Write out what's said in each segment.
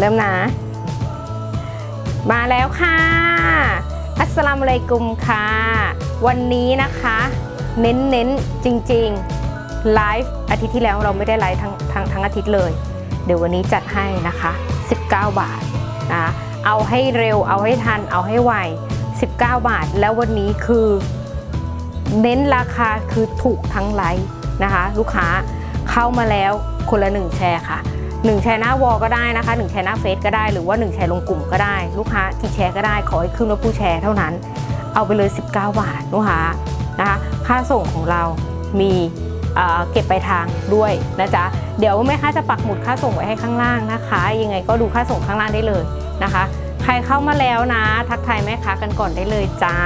เริ่มนะ มาแล้วค่ะ อัสสลามุอะลัยกุมค่ะ วันนี้นะคะ เน้นเน้นๆจริงๆไลฟ์อาทิตย์ที่แล้วเราไม่ได้ไลฟ์ทั้งทั้งทั้งอาทิตย์เลย เดี๋ยววันนี้จัดให้นะคะ 19 บาทนะเอาให้เร็วเอาให้ทันเอาให้ไว 19 บาท แล้ววันนี้คือ เน้นราคาคือถูกทั้งไลฟ์นะคะ ลูกค้าเข้ามาแล้วคนละ1แชร์ค่ะ 1แชร์หน้าวอลก็ได้นะคะ1แชร์หน้าเฟซก็ได้หรือว่า1แชร์ลงกลุ่มก็ได้ ลูกค้ากี่แชร์ก็ได้ขอให้ขึ้นว่าผู้แชร์เท่านั้น เอาไปเลย 19 บาทลูกค้านะคะค่าส่งของเรามีเเก็บไปลายทางด้วยนะจ๊ะเดี๋ยวแม่ค้าจะปักหมุดค่าส่งไว้ให้ข้างล่างนะคะ ยังไงก็ดูค่าส่งข้างล่างได้เลยนะคะ ใครเข้ามาแล้วนะ ทักทายแม่ค้ากันก่อนได้เลยจ้า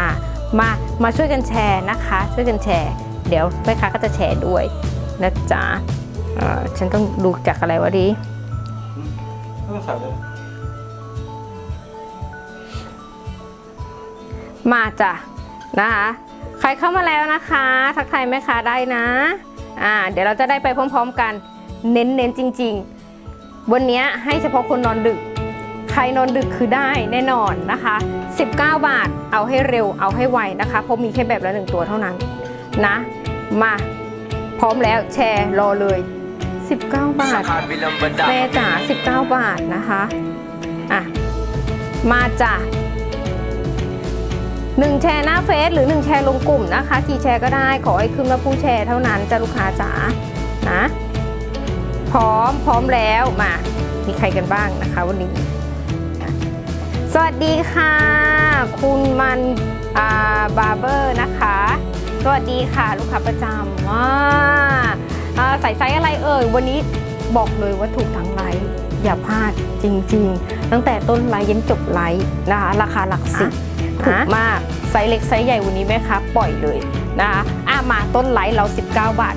มามาช่วยกันแชร์นะคะ ช่วยกันแชร์ เดี๋ยวแม่ค้าก็จะแชร์ด้วยนะจ๊ะ ฉันต้องดูจากอะไรวะดีไม่ต้องใส่เลยมาจ้ะนะคะ ใครเข้ามาแล้วนะคะ ทักทายแม่ค้าได้นะอ่าเดี๋ยวเราจะได้ไปพร้อมๆกัน เน้นๆจริง ๆ วันนี้ให้เฉพาะคนนอนดึก ใครนอนดึกคือได้แน่นอนนะคะ 19 บาทเอาให้เร็วเอาให้ไวนะคะเพราะมีแค่แบบละหนึ่งตัวเท่านั้นนะ มาพร้อมแล้วแชร์รอเลย 19 บาทขาดวิลมบันดาแม่จ๋า19 บาทนะคะอะมาจ้ะหนึ่งแชร์หน้าเฟซหรือหนึ่งแชร์ลงกลุ่มนะคะกี่แชร์ก็ได้ขอให้ขึ้นว่าผู้แชร์เท่านั้นจะลูกค้าจ๋านะพร้อมพร้อมแล้วมา มีใครกันบ้างนะคะวันนี้ สวัสดีค่ะ คุณมันอาบาร์เบอร์นะคะ สวัสดีค่ะลูกค้าประจำอ่าอ่า ใส่ไซส์อะไรเอ่ยวันนี้บอกเลยว่าถูกทั้งไลฟ์อย่าพลาดจริง ๆ ตั้งแต่ต้นไลฟ์ยันจบไลฟ์นะคะ ราคาหลักสิบถูกมากไซส์เล็กไซส์ใหญ่วันนี้แม่ค้าปล่อยเลยนะคะอะมาต้นไลฟ์เรา 19 บาท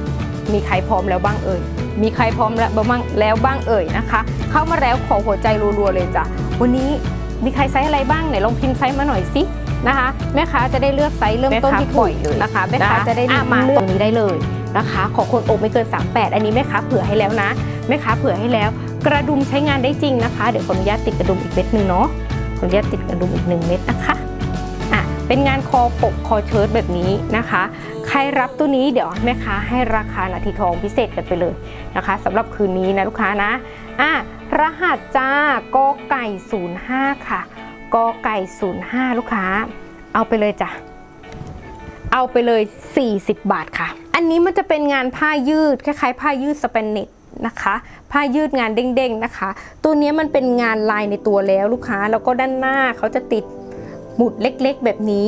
มีใครพร้อมแล้วบ้างเอ่ยมีใครพร้อมแล้วบ้างแล้วบ้างเอ่ยนะคะ เข้ามาแล้วขอหัวใจรัวๆเลยจ้ะวันนี้มีใครไซส์อะไรบ้างไหนลองพิมพ์ไซส์มาหน่อยสินะคะแม่ค้าจะได้เลือกไซส์เริ่มต้นที่ถูกเลยนะคะแม่ค้าจะได้เลือกมาตรงนี้ได้เลย นะคะ ขอคนอกไม่เกิน 38 อันนี้แม่ค้าเผื่อให้แล้วนะแม่ค้าเผื่อให้แล้ว กระดุมใช้งานได้จริงนะคะ เดี๋ยวขออนุญาตติดกระดุมอีกเม็ดหนึ่งเนาะขออนุญาตติดกระดุมอีกหนึ่งเม็ดนะคะอะเป็นงานคอปกคอเชิ้ตแบบนี้นะคะ ใครรับตัวนี้เดี๋ยวแม่ค้าให้ราคานาทีทองพิเศษกันไปเลยนะคะสำหรับคืนนี้นะลูกค้านะอะรหัสจ้ากอไก่ 05 ค่ะกอไก่ 05 ลูกค้า เอาไปเลยจ้ะ เอาไปเลย 40 บาทค่ะ อันนี้มันจะเป็นงานผ้ายืดคล้ายๆ ผ้ายืดสเปนเน็ตนะคะผ้ายืดงานเด้งๆนะคะ ตัวนี้มันเป็นงานลายในตัวแล้วลูกค้าแล้วก็ด้านหน้าเขาจะติดหมุดเล็กๆ แบบนี้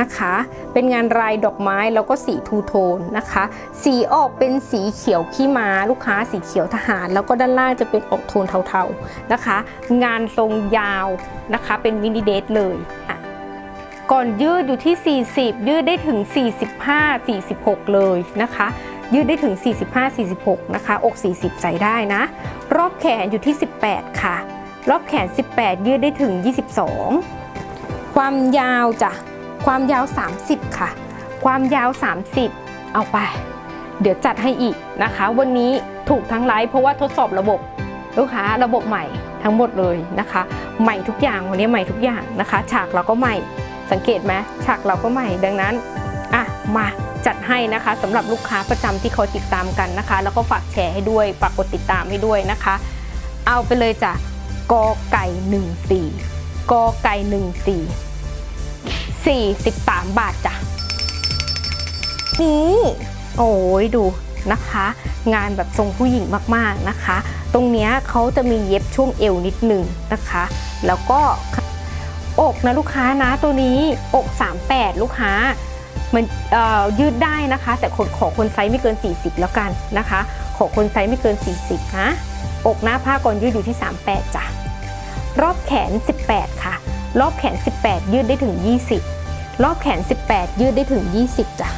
นะคะ เป็นงานลายดอกไม้แล้วก็สีทูโทนนะคะ สีออกเป็นสีเขียวขี้ม้าลูกค้าสีเขียวทหาร แล้วก็ด้านล่างจะเป็นออกโทนเทาๆนะคะ งานทรงยาวนะคะ เป็นมินิเดทเลยอะ ก่อนยืดอยู่ที่ 40 ยืดได้ถึง 45 46 เลยนะคะ ยืดได้ถึง 45 46 นะคะ อก 40 ใส่ได้นะ รอบแขนอยู่ที่ 18 ค่ะ รอบแขน 18 ยืดได้ถึง 22 ความยาวจ้ะ ความยาว 30 ค่ะ ความยาว 30 เอาไป เดี๋ยวจัดให้อีกนะคะ วันนี้ถูกทั้งไลฟ์เพราะว่าทดสอบระบบลูกค้าระบบใหม่ทั้งหมดเลยนะคะ ใหม่ทุกอย่างวันนี้ใหม่ทุกอย่างนะคะ ฉากเราก็ใหม่ สังเกตไหมฉากเราก็ใหม่ดังนั้นอะมาจัดให้นะคะสำหรับลูกค้าประจำที่เขาติดตามกันนะคะ แล้วก็ฝากแชร์ให้ด้วยฝากกดติดตามให้ด้วยนะคะ เอาไปเลยจ้ะกอไก่14กอไก่14 43บาทจ้ะนี่โอ้ยดูนะคะ งานแบบทรงผู้หญิงมากๆนะคะ ตรงเนี้ยเขาจะมีเย็บช่วงเอวนิดหนึ่งนะคะ แล้วก็ อกนะลูกค้านะตัวนี้อก 38 ลูกค้ามันเอ่อยืดได้นะคะ แต่ขอขอคนไซส์ไม่เกิน 40 แล้วกันนะคะ ขอคนไซส์ไม่เกิน 40นะอกหน้าผ้าก่อนยืดอยู่ที่ 38จ้ะรอบแขน 18 ค่ะ รอบแขน 18 ยืดได้ถึง 20 รอบแขน 18 ยืดได้ถึง 20จ้ะ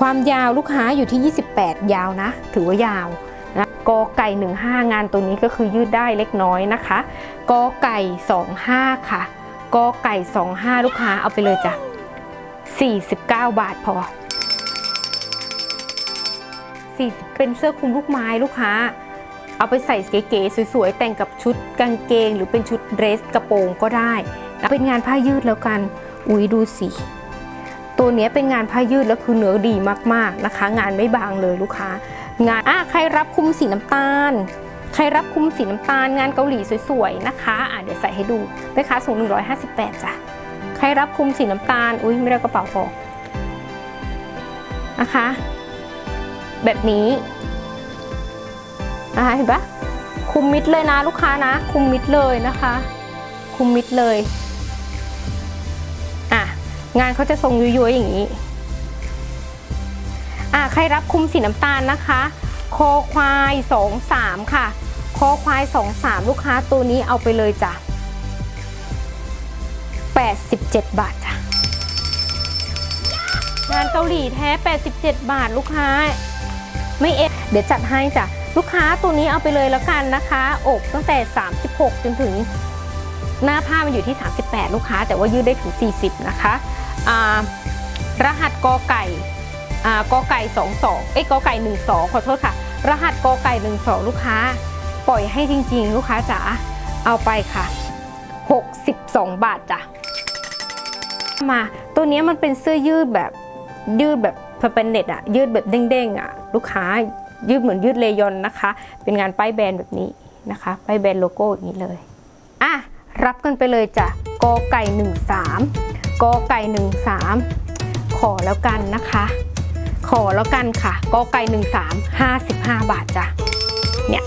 ความยาวลูกค้าอยู่ที่ 28 ยาวนะ ถือว่ายาวนะกอไก่ 15 งานตัวนี้ก็คือยืดได้เล็กน้อยนะคะกอไก่ 25 ค่ะ กอไก่ 25 ลูกค้าเอาไปเลยจ้ะ 49 บาทพอ40เป็นเสื้อคลุมลูกไม้ลูกค้า เอาไปใส่เก๋ๆสวยๆ แต่งกับชุดกางเกง หรือเป็นชุดเดรสกระโปรงก็ได้เป็นงานผ้ายืดแล้วกัน อุ้ยดูสิตัวนี้เป็นงานผ้ายืดแล้วคือเนื้อดีมากๆนะคะ งานไม่บางเลยลูกค้า งานอะใครรับคุมสีน้ำตาล ครรับคุมสีน้ำตาลงานเกาหลีสวยๆนะคะอะเดี๋ยวใส่ให้ดูแม่ค้าสูง 158จ้ะใครรับคุมสีน้ำตาล อุ้ยไม่ได้กระเป๋าพอนะคะ แบบนี้นะคะเห็นปะคุมมิดเลยนะลูกค้านะ คุมมิดเลยนะคะ คุมมิดเลยอะงานเขาจะทรงย้ยๆอย่างนี้อะใครรับคุมสีน้ำตาลนะคะ โคควาย23ค่ะ คอควาย23ลูกค้าตัวนี้เอาไปเลยจ้ะ87 บาทจ้ะงานเกาหลีแท้ 87 บาทลูกค้า ไม่เอ็ดเดี๋ยวจัดให้จ้ะลูกค้าตัวนี้เอาไปเลยแล้วกันนะคะ อกตั้งแต่ 36 จนถึงหน้าผ้ามันอยู่ที่ 38 ลูกค้า แต่ว่ายืดได้ถึง 40 นะคะอ่ารหัสกอไก่อ่ากอไก่ 22 เอ้ยกอไก่ 12 ขอโทษค่ะ รหัสกอไก่ 12 ลูกค้า ปล่อยให้จริงๆ ลูกค้าจ๋าเอาไปค่ะ 62 บาทจ้ะมาตัวนี้มันเป็นเสื้อยืดแบบยืดแบบสเป็นเน็ตอะยืดแบบเด้งๆอะลูกค้ายืดเหมือนยืดเลยอนนะคะ เป็นงานป้ายแบรนด์แบบนี้นะคะป้ายแบรนด์โลโก้อย่างนี้เลยอะรับกันไปเลยจ้ะกอไก่ 13กอไก่ 13 ขอแล้วกันนะคะ ขอแล้วกันค่ะกอไก่ 13 55 บาทจ้ะเนี่ย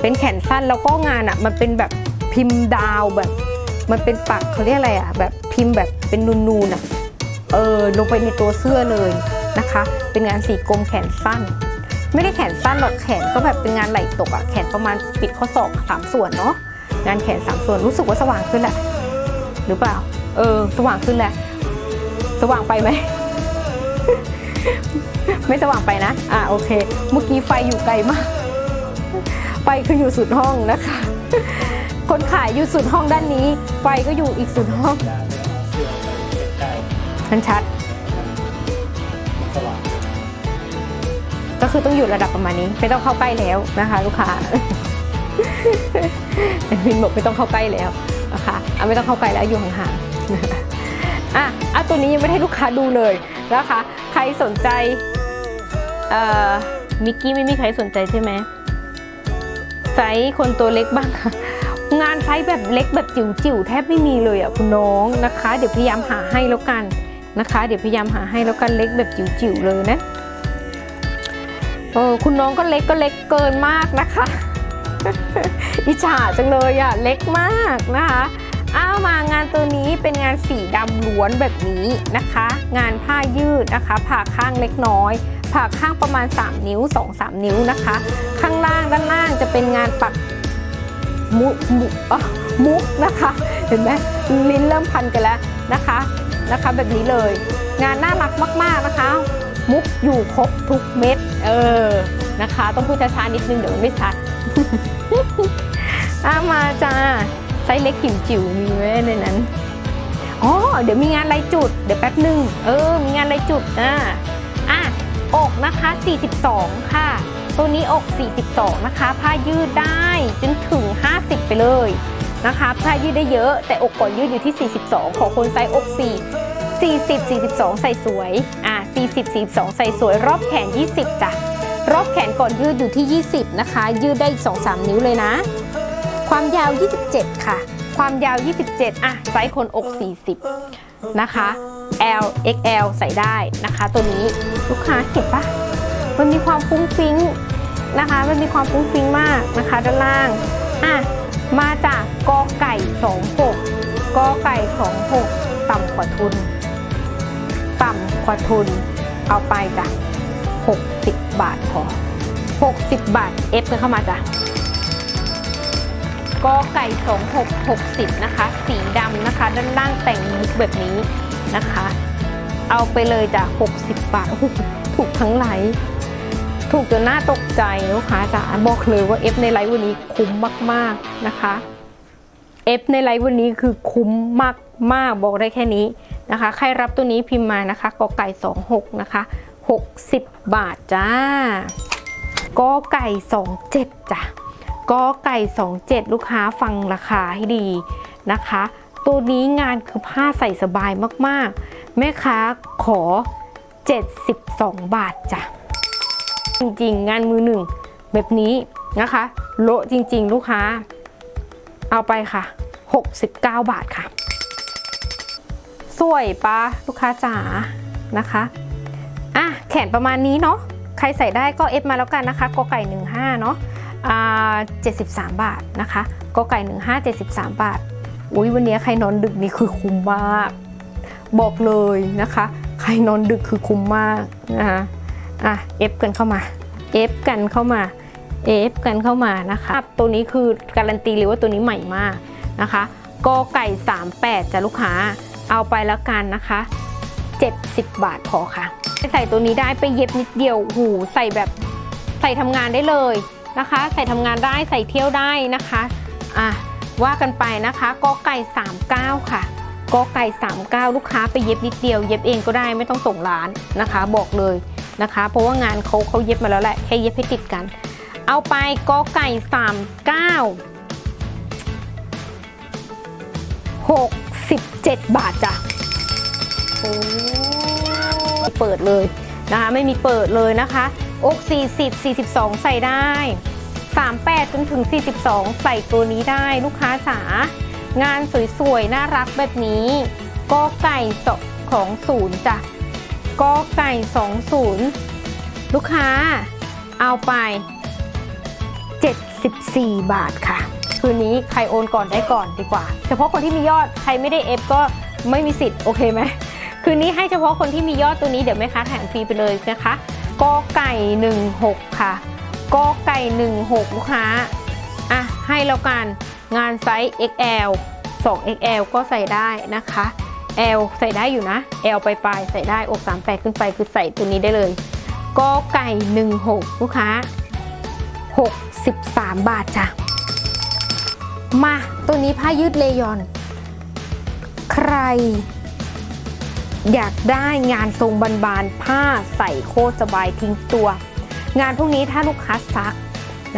เป็นแขนสั้นแล้วก็งานอะมันเป็นแบบพิมพ์ดาวแบบ มันเป็นปักเขาเรียกอะไรอะแบบพิมพ์แบบเป็นนูนๆอะเออลงไปในตัวเสื้อเลยนะคะ เป็นงานสีกลมแขนสั้น ไม่ได้แขนสั้นหรอกแขนก็แบบเป็นงานไหล่ตกอะแขนประมาณปิดข้อศอกสามส่วนเนาะงานแขนสามส่วนรู้สึกว่าสว่างขึ้นแหละหรือเปล่า เออ สว่างขึ้นแหละสว่างไปไหมไม่สว่างไปนะ อ่าโอเค เมื่อกี้ไฟอยู่ไกลมาก ไฟคืออยู่สุดห้องนะคะ คนขายอยู่สุดห้องด้านนี้ ไฟก็อยู่อีกสุดห้อง มันชัด ก็คือต้องอยู่ระดับประมาณนี้ ไม่ต้องเข้าใกล้แล้วนะคะ ลูกค้าแอดมินบอกไม่ต้องเข้าใกล้แล้วนะคะอะไม่ต้องเข้าใกล้แล้วอยู่ห่างๆอะอะตัวนี้ยังไม่ให้ลูกค้าดูเลยนะคะ ใครสนใจเอ่อมิกกี้ไม่มีใครสนใจใช่ไหม ไซส์คนตัวเล็กบ้างค่ะ งานไซส์แบบเล็กแบบจิ๋วๆแทบไม่มีเลยอะคุณน้องนะคะ เดี๋ยวพยายามหาให้แล้วกันนะคะ เดี๋ยวพยายามหาให้แล้วกันเล็กแบบจิ๋วๆเลยนะเออคุณน้องก็เล็กก็เล็กเกินมากนะคะ อิจฉาจังเลยอะเล็กมากนะคะอ้ามางานตัวนี้เป็นงานสีดำล้วนแบบนี้นะคะ งานผ้ายืดนะคะผ่าข้างเล็กน้อย ผ่าข้างประมาณ 3 นิ้ว 2-3 นิ้วนะคะ ข้างล่างด้านล่างจะเป็นงานปักมุมุมุกนะคะ เห็นไหมลิ้นเริ่มพันกันแล้วนะคะนะคะ แบบนี้เลย งานน่ารักมาก ๆนะคะ มุกอยู่ครบทุกเม็ดเออนะคะ ต้องพูดช้าๆนิดนึงเดี๋ยวมันไม่ชัดอามาจ้าไซส์เล็กจิ๋วมีไว้ในนั้นอ๋อเดี๋ยวมีงานลายจุด เดี๋ยวแป๊บหนึ่งเออ มีงานลายจุดอะ อกนะคะ 42 ค่ะ ตัวนี้อก 42 นะคะ ผ้ายืดได้จนถึง 50 ไปเลยนะคะ ผ้ายืดได้เยอะแต่อกก่อนยืดอยู่ที่ 42 ขอคนไซส์อก 4 40 42 ใส่สวย อะ40 42 ใส่สวย รอบแขน 20 จ้ะ รอบแขนก่อนยืดอยู่ที่ 20 นะคะ ยืดได้อีก 2-3 นิ้วเลยนะ ความยาว 27 ค่ะ ความยาว 27 อะ ไซส์คนอก 40 นะคะ L XL ใส่ได้นะคะ ตัวนี้ลูกค้าเห็นปะมันมีความฟุ้งฟิ้งนะคะ มันมีความฟุ้งฟิ้งมากนะคะ ด้านล่างอะมาจากกอไก่ 26กอไก่ 26 ต่ำกว่าทุน ต่ำกว่าทุน เอาไปจ้ะ60 บาทพอ60 บาทเอฟกันเข้ามาจ้ะกอไก่ 2660 นะคะ สีดำนะคะ ด้านล่างแต่งมุกแบบนี้ นะคะ เอาไปเลยจ้ะ60 บาทถูกทั้งไลฟ์ถูกจนน่าตกใจลูกค้าจ๋าบอกเลยว่าเอฟในไลฟ์วันนี้คุ้มมาก ๆนะคะเอฟในไลฟ์วันนี้คือคุ้มมากมากๆบอกได้แค่นี้นะคะ ใครรับตัวนี้พิมพ์มานะคะกอไก่ 26 นะคะ 60 บาทจ้ากอไก่ 27 จ้ะกอไก่ 27 ลูกค้าฟังราคาให้ดีนะคะ ตัวนี้งานคือผ้าใส่สบายมากๆ แม่ค้าขอ 72 บาทจ้ะ จริงๆ งานมือหนึ่งแบบนี้นะคะ โละจริงๆ ลูกค้า เอาไปค่ะ 69 บาทค่ะ สวยปะลูกค้าจ๋านะคะอะแขนประมาณนี้เนาะใครใส่ได้ก็เอฟมาแล้วกันนะคะกอไก่ 15 เนาะอ่า73 บาทนะคะกอไก่ 15 73 บาท อุ้ยวันนี้ใครนอนดึกนี่คือคุ้มมาก บอกเลยนะคะ ใครนอนดึกคือคุ้มมากนะคะอะเอฟกันเข้ามาเอฟกันเข้ามาเอฟกันเข้ามานะคะตัวนี้คือการันตีเลยว่าตัวนี้ใหม่มากนะคะกอไก่ 38จ้ะลูกค้าเอาไปแล้วกันนะคะ 70 บาทพอค่ะใส่ตัวนี้ได้ไปเย็บนิดเดียวหูใส่แบบใส่ทำงานได้เลยนะคะ ใส่ทำงานได้ใส่เที่ยวได้นะคะอะ ว่ากันไปนะคะกอไก่ 39 ค่ะกอไก่ 39 ลูกค้าไปเย็บนิดเดียว เย็บเองก็ได้ไม่ต้องส่งร้านนะคะ บอกเลยนะคะ เพราะว่างานเขาเขาเย็บมาแล้วแหละแค่เย็บให้ติดกัน เอาไปกอไก่ 39 67 บาทจ้ะโอ้เปิดเลยนะคะ ไม่มีเปิดเลยนะคะอก40 42 ใส่ได้ 38จนถึง 42 ใส่ตัวนี้ได้ลูกค้าจ๋างานสวยๆ น่ารักแบบนี้ก็ไก่สของศูนย์จ้ะก็ไก่20 ลูกค้า เอาไป 74 บาทค่ะ คืนนี้ใครโอนก่อนได้ก่อนดีกว่า เฉพาะคนที่มียอดใครไม่ได้เอฟก็ไม่มีสิทธิ์ โอเคไหมคืนนี้ให้เฉพาะคนที่มียอดตัวนี้เดี๋ยวแม่ค้าแถมฟรีไปเลยนะคะกอไก่ 16 ค่ะ กอไก่ 16 ลูกค้า อะ ให้แล้วกัน งานไซส์ XL 2 XL ก็ใส่ได้นะคะ L ใส่ได้อยู่นะ L ไปปลายใส่ได้อก38 ขึ้นไปคือใส่ตัวนี้ได้เลยกอไก่ 16 ลูกค้า 63 บาทจ้ะ มาตัวนี้ผ้ายืดเลยอน ใคร อยากได้งานทรงบานๆผ้าใส่โคตรสบายทิ้งตัว งานพวกนี้ถ้าลูกค้าซัก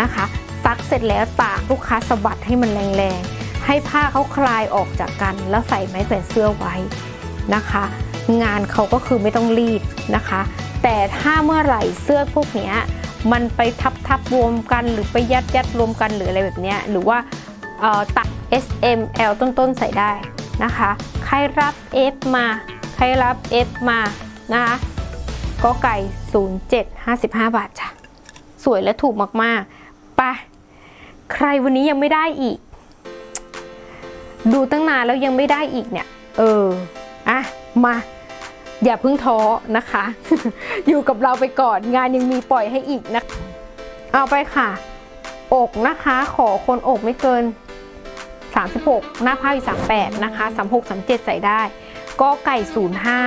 นะคะซักเสร็จแล้วตากลูกค้าสะบัดให้มันแรงๆ ให้ผ้าเขาคลายออกจากกัน แล้วใส่ไม้แขวนเสื้อไว้นะคะ งานเขาก็คือไม่ต้องรีดนะคะ แต่ถ้าเมื่อไหร่เสื้อพวกนี้มันไปทับทับรวมกันหรือไปยัดยัดรวมกันหรืออะไรแบบนี้หรือว่าตัด S M L ต้นๆ ใส่ได้นะคะ ใครรับ F มา ใครรับ F มานะคะ ก็ไก่ 07 55 บาทจ้ะ สวยและถูกมากๆไปใครวันนี้ยังไม่ได้อีก ดูตั้งนานแล้วยังไม่ได้อีกเนี่ย เออ อะ มา อย่าเพิ่งท้อนะคะ อยู่กับเราไปก่อน งานยังมีปล่อยให้อีกนะ เอาไปค่ะ อกนะคะ ขอคนอกไม่เกิน 36 หน้าผ้าอีก38 นะคะ 36 37 ใส่ได้กอไก่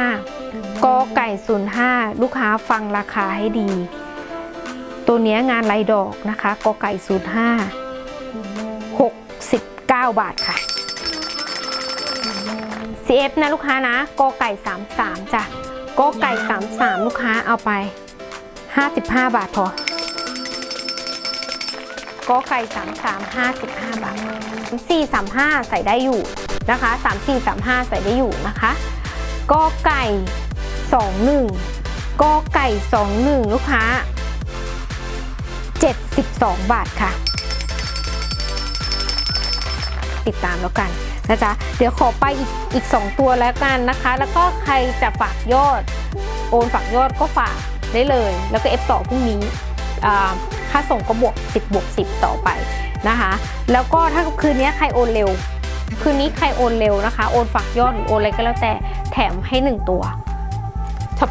05 กอไก่ศูนย์ห้าลูกค้าฟังราคาให้ดี ตัวนี้งานลายดอกนะคะกอไก่ศูนย์ห้าหกสิบเก้าบาทค่ะ CF นะลูกค้านะกอไก่สามสามจ้ะกอไก่สามสามลูกค้าเอาไปห้าสิบห้าบาทพอกอไก่สามสามห้าสิบห้าบาทสี่สามห้าใส่ได้อยู่นะคะสามสี่สามห้าใส่ได้อยู่นะคะกอไก่ 21กอไก่ 21 ลูกค้า 72 บาทค่ะ ติดตามแล้วกันนะจ๊ะ เดี๋ยวขอไปอีกอีก 2 ตัวแล้วกันนะคะ แล้วก็ใครจะฝากยอด โอนฝากยอดก็ฝากได้เลย แล้วก็เอฟต่อพรุ่งนี้ค่าส่งก็บวก 10บวก10 ต่อไปนะคะ แล้วก็ถ้าคืนนี้ใครโอนเร็วคืนนี้ใครโอนเร็วนะคะ โอนฝากยอดหรือโอนอะไรก็แล้วแต่แถมให้ 1 ตัว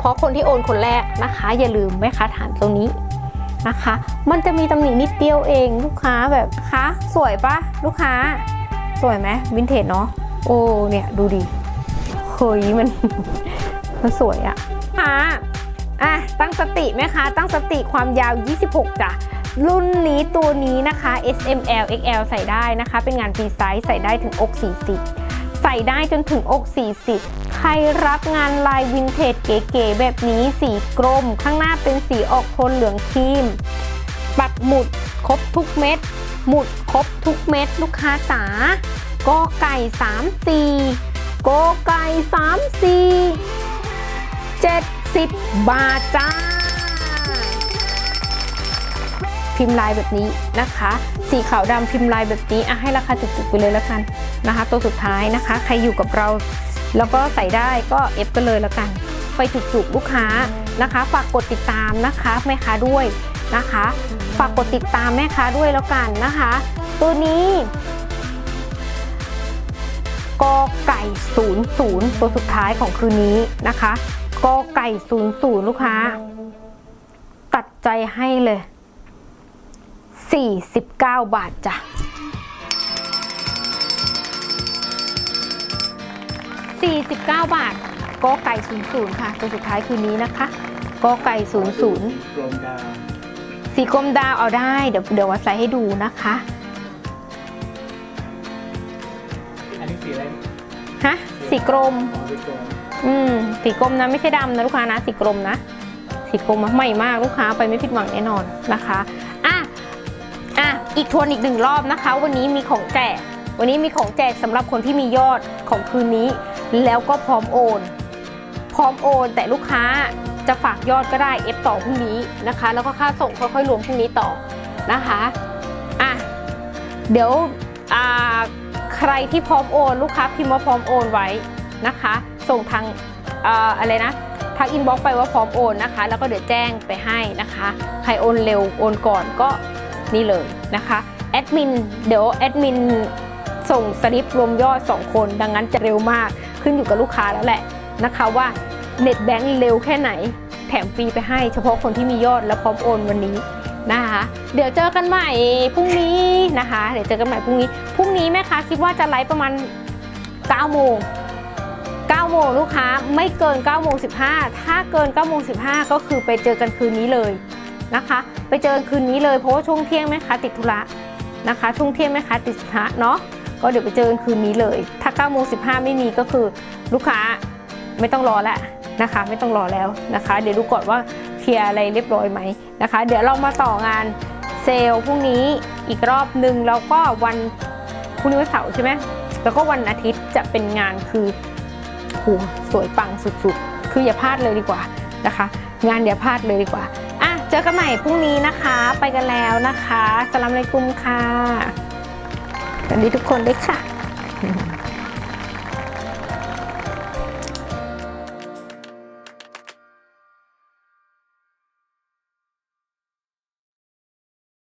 พาะคนที่โอนคนแรกนะคะ อย่าลืมแม่ค้าฐานตรงนี้นะคะ มันจะมีตำหนินิดเดียวเองลูกค้าแบบคะสวยปะลูกค้า สวยไหมวินเทจเนาะโอ้เนี่ยดูดิเฮ้ยมันมันสวยอะค่ะอะตั้งสติไหมคะ ตั้งสติความยาว 26จ้ะรุ่นนี้ตัวนี้นะคะ S M L X L ใส่ได้นะคะ เป็นงานฟรีไซส์ใส่ได้ถึงอก 40 ใส่ได้จนถึงอก 40 ครรับงานลายวินเทจเก๋ๆแบบนี้สีกรม ข้างหน้าเป็นสีออกโทนเหลืองครีม ปักหมุดครบทุกเม็ด หมุดครบทุกเม็ดลูกค้าจ๋ากอไก่3 4กอไก่3 4 70บาทจ้า พิมพ์ลายแบบนี้นะคะ สีขาวดำพิมพ์ลายแบบนี้อะให้ราคาจุกๆไปเลยแล้วกันนะคะ ตัวสุดท้ายนะคะ ใครอยู่กับเรา แล้วก็ใส่ได้ก็เอฟกันเลยแล้วกัน ไปจุกๆลูกค้านะคะ ฝากกดติดตามนะคะแม่ค้าด้วยนะคะ ฝากกดติดตามแม่ค้าด้วยแล้วกันนะคะ ตัวนี้กอไก่ศูนย์ศูนย์ตัวสุดท้ายของคืนนี้นะคะกอไก่ศูนย์ศูนย์ลูกค้า ตัดใจให้เลย 49 บาทจ้ะ 49 บาทกอไก่00 ค่ะ ตัวสุดท้ายคืนนี้นะคะกอไก่00กลมดาวสีกลมดาวเอาได้ เดี๋ยวเดี๋ยววัดไซส์ให้ดูนะคะ อันนี้สีอะไรฮะ สีกลม อ๋อสีกลมอืม สีกลมนะไม่ใช่ดำนะลูกค้านะ สีกลมนะ สีกลมอะใหม่มากลูกค้าไปไม่ผิดหวังแน่นอนนะคะ อะ อะ อีกทวนอีกหนึ่งรอบนะคะ วันนี้มีของแจก วันนี้มีของแจกสำหรับคนที่มียอดของคืนนี้ แล้วก็พร้อมโอน พร้อมโอน แต่ลูกค้าจะฝากยอดก็ได้ F ต่อพรุ่งนี้นะคะ แล้วก็ค่าส่งค่อยๆรวมพรุ่งนี้ต่อนะคะอะเดี๋ยวอ่าใครที่พร้อมโอน ลูกค้าพิมพ์ว่าพร้อมโอนไว้นะคะ ส่งทางอ่ออะไรนะทางอินบ็อกซ์ไปว่าพร้อมโอนนะคะ แล้วก็เดี๋ยวแจ้งไปให้นะคะ ใครโอนเร็วโอนก่อนก็นี่เลยนะคะแอดมินเดี๋ยวแอดมิน ส่งสลิปรวมยอด 2 คน ดังนั้นจะเร็วมากขึ้นอยู่กับลูกค้าแล้วแหละนะคะว่าเน็ตแบงค์เร็วแค่ไหน แถมฟรีไปให้เฉพาะคนที่มียอดและพร้อมโอนวันนี้นะคะ เดี๋ยวเจอกันใหม่พรุ่งนี้นะคะ เดี๋ยวเจอกันใหม่พรุ่งนี้พรุ่งนี้แม่ค้าคิดว่าจะไลฟ์ประมาณ9โมง9โมงลูกค้าไม่เกิน9โมง15 ถ้าเกิน9โมง15 ก็คือไปเจอกันคืนนี้เลยนะคะ ไปเจอกันคืนนี้เลยเพราะว่าช่วงเที่ยงแม่ค้าติดธุระนะคะ ช่วงเที่ยงแม่ค้าติดธุระเนาะ ก็เดี๋ยวไปเจอกันคืนนี้เลย ถ้า9โมง15ไม่มีก็คือลูกค้าไม่ต้องรอแล้วนะคะ ไม่ต้องรอแล้วนะคะ เดี๋ยวดูก่อนว่าเคลียร์อะไรเรียบร้อยไหมนะคะ เดี๋ยวเรามาต่องานเซลล์พรุ่งนี้อีกรอบหนึ่งแล้วก็วันพรุ่งนี้วันเสาร์ใช่ไหมแล้วก็วันอาทิตย์จะเป็นงานคือโหสวยปังสุดๆ คืออย่าพลาดเลยดีกว่านะคะ งานอย่าพลาดเลยดีกว่าอะเจอกันใหม่พรุ่งนี้นะคะ ไปกันแล้วนะคะสลามอะลัยกุมค่ะ สวัสดีทุกคนด้วยค่ะ